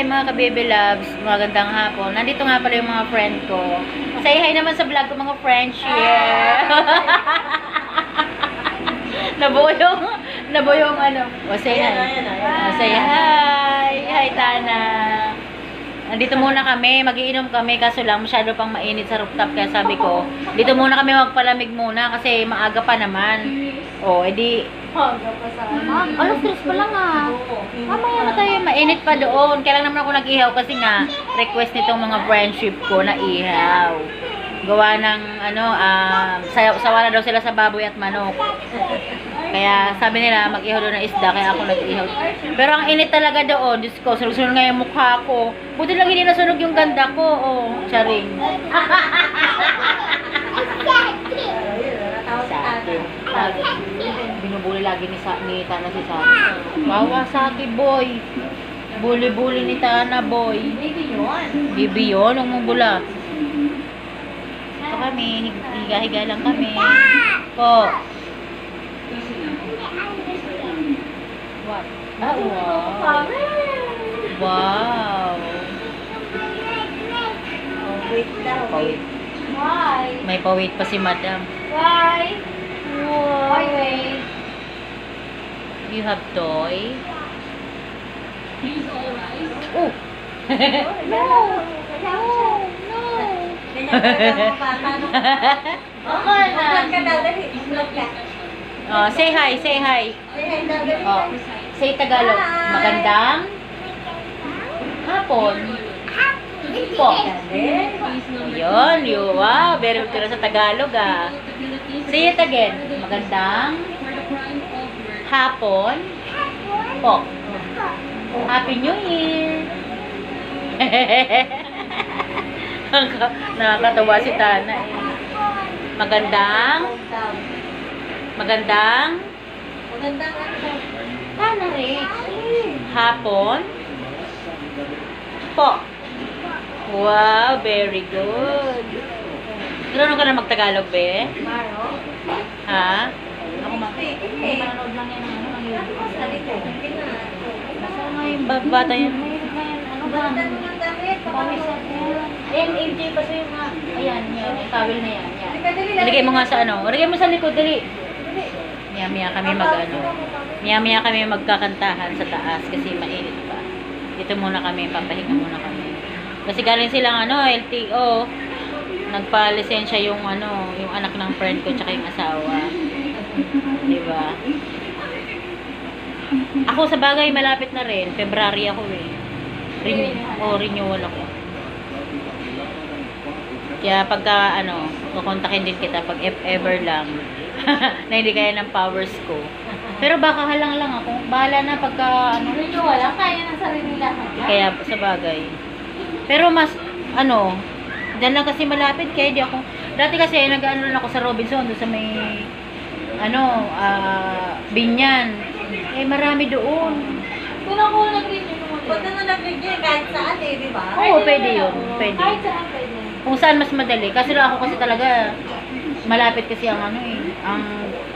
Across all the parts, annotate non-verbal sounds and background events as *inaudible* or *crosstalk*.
Hi mga ka-baby loves, magandang hapon. Nandito nga pala yung mga friend ko. Say hi naman sa vlog ko mga friendship. *laughs* nabuo yung, nabuo yung ano. O say hi. O say hi. Hi Tana. Nandito muna kami, magiinom kami kaso lang masyado pang mainit sa rooftop kaya sabi ko, dito muna kami magpalamig muna kasi maaga pa naman. O, edi Hanggang pa sa Ah, alas tres pa lang ah. Mamaya na tayo, mainit pa doon. Kaya lang naman ako nag-ihaw kasi nga, request nitong mga friendship ko na ihaw. Gawa ng, ano, ah, sayaw, sawa na daw sila sa baboy at manok. *laughs* Kaya sabi nila, mag-ihaw doon ng isda, kaya ako nag-ihaw. Pero ang init talaga doon, Diyos ko, sunod-sunod nga yung mukha ko. Buti lang hindi nasunog yung ganda ko, oh, charing. *laughs* Sa akin. Binubuli lagi ni, sa, ni Tana si Saki. Kawasaki boy. Buli-buli ni Tana boy. Baby yun. Bibi yun, ang. Ito kami, hig- higa-higa lang kami. Po. What? Ah, wow. Wow. Wait Pawit. wait. Why? May pawit pa si madam. Why? Why wait? You have toy? Oh! *laughs* No! No! No! Ganyan ka daw, bata, no? Daw, dali. Vlog ka. Oh, say hi, say hi. Oh, say Tagalog. Magandang hapon. Po. Yun, yun. Wow, very good sa Tagalog ah. Say it again. Magandang hapon. Po. Happy New Year. *laughs* Nakakatawa si Tana eh. Magandang, magandang Magandang ano. Tana rin. Hapon. Po. Wow, very good. Marunong ka na magtagalog, be? Maro? Ha? Ako ma. Eh, manonood lang yan ng ano. Hindi. Basta nga yung ba- bata yan. Ano ba? Yan. AJ pa sa'yo nga. Ayan, yan. Yung towel na yan. yan. Halika, dali, dali. Lagay mo nga sa ano. Lagay mo sa likod, dali. Maya-maya kami mag ano. Maya-maya kami magkakantahan sa taas kasi mainit pa. Dito muna kami, papahinga muna kami. Kasi galing silang ano, LTO. Nagpa-lisensya yung ano, yung anak ng friend ko tsaka yung asawa. Di ba? Ako sa bagay malapit na rin. February ako eh. Renew, oh, renewal ako. Kaya pagka ano, kukontakin din kita pag if ever lang *laughs* na hindi kaya ng powers ko. Pero baka halang lang ako. Bahala na pagka ano, Medyo wala. Kaya ng sarili lahat. kaya sa bagay. Pero mas, ano, dyan lang kasi malapit, kaya di ako, dati kasi nag-ano ako sa Robinson, doon sa may, ano, ah, Binyan. Eh, marami doon. Kung ako nag-renew. Pag na nag-renew, kahit saan eh, di ba? Oo, pwede yun. Pwede. Kahit saan pwede. Kung saan mas madali. Kasi lang ako kasi talaga, malapit kasi ang ano eh, ang,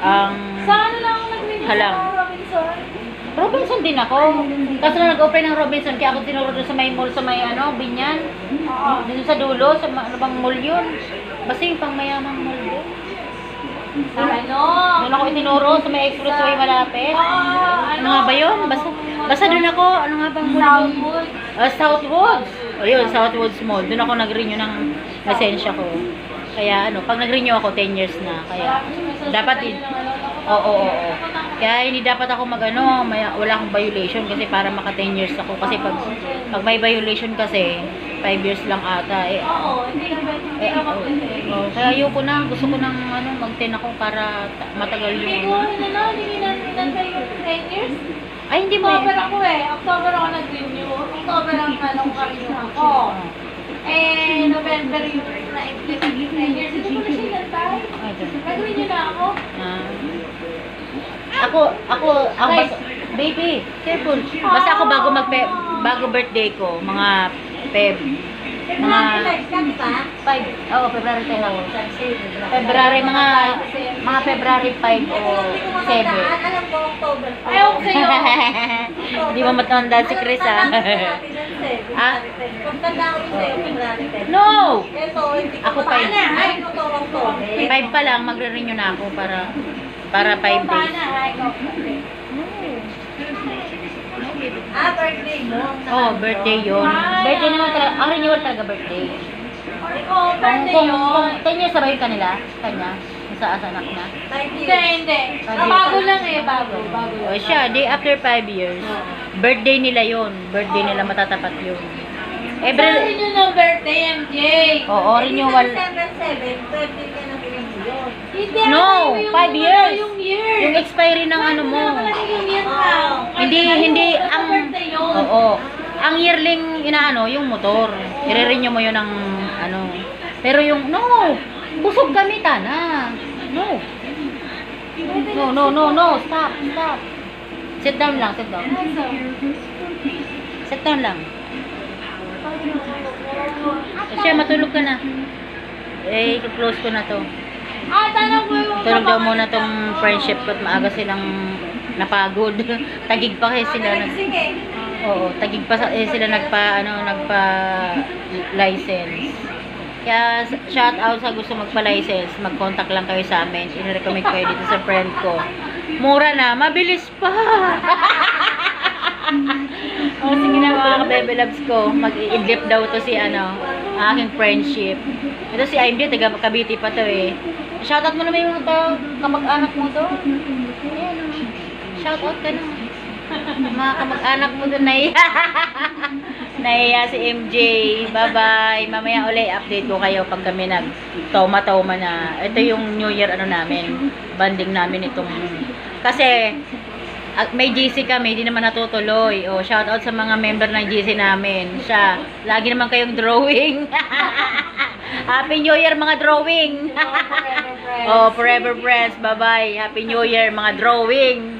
ang, Sa ano lang ako nag-renew Halang. Robinson? Robinson din ako. Kaso na nag-open ng Robinson, kaya ako tinuro doon sa may mall, sa may ano, Binyan. Oo. Dito sa dulo, sa ano bang mall yun? Basta yung pang mayamang mall doon. Sa ano? Doon ako itinuro sa may expressway malapit. Oo, Ano nga ba yun? Basta, basta doon ako, ano nga bang yun? Southwood. Uh, Southwoods. Ayun, Southwoods Mall. Doon ako nag-renew ng lisensya ko. Kaya ano, pag nag-renew ako, 10 years na. Kaya, dapat din. Oo, oo, oo. Kaya hindi dapat ako mag-ano, may, wala akong violation kasi para maka 10 years ako. Kasi pag, pag may violation kasi, 5 years lang ata. Eh, Oo, hindi naman. Hindi eh, oo. pwede. Oo, kaya ayoko na. Gusto ko nang ano, mag-10 ako para ta- matagal Hindi yung... ko na na, hindi na na kayo 10 years. Ay, hindi mo. October ako eh. October ako nag-renew. October ang *laughs* anong ka-renew ako. Eh, November yung na-implement 10 years. Hindi ko na siya nantay. Ay, ganun. Nag-renew na ako. Ah. Ako, ako, ang baby, careful. Basta ako bago mag bago birthday ko, mga Feb, Mga? 5, oh, February 10 ako. February, mga, mga February 5 o 7. Alam ko, October. Ayaw ko sa'yo. Hindi *laughs* mo matanda si Chris, ah. *laughs* Ah? 10. No! Ako pa. five. Ay, ito, October. 5 pa lang, magre-renew na ako para para 5 days. Ah, birthday mo. Oh, birthday yun. Birthday naman talaga. Ang renewal talaga birthday. Kung, birthday kung, yun. kung 10 years sabay kanila, kanya, sa asa anak niya. Hindi, hindi. Ah, bago lang eh, bago. Bago O siya, day after 5 years, birthday nila yun. Birthday nila matatapat yun. Every... Every, nyo ng birthday, MJ. oo, renewal. December 7, birthday ka na yun. Hindi, No, ano yung- five ano years. Yung year. Yung expiry ng ano mo. Year ka. Hindi, hindi, ang, oo, ang yearling inaano, yung motor. I-renew mo yun ng, ano, pero yung, no, busog kami, tana. No. No, no, no, no, stop, stop. Sit down lang, sit down. Sit down lang. Siya, matulog ka na. Eh, close ko na to. Ah. Tulog daw muna tong friendship ko at maaga silang napagod. *laughs* Tagig pa kasi sila nag. Oo, tagig pa eh, sila nagpa ano, nagpa license. Kaya shout out sa gusto magpa-license, mag-contact lang kayo sa amin. I-recommend kayo dito sa friend ko. Mura na, mabilis pa. *laughs* o sige na mga kabebe loves ko, mag-i-idlip daw to si ano, aking friendship. Ito si IMD, taga Cavite pa to eh. Shoutout mo naman yung tao, kamag-anak mo to. Ayan, oh. Shoutout ka na. *laughs* Mga kamag-anak mo doon naiya. *laughs* naiya si MJ. Bye-bye. Mamaya uli update ko kayo pag kami nag toma-toma na. Ito yung New Year ano namin. Banding namin itong kasi may GC kami, hindi naman natutuloy. O, shout out sa mga member ng GC namin. Siya, lagi naman kayong drawing. *laughs* Happy New Year mga drawing. *laughs* Oh, forever friends. Bye-bye. Happy New Year mga drawing.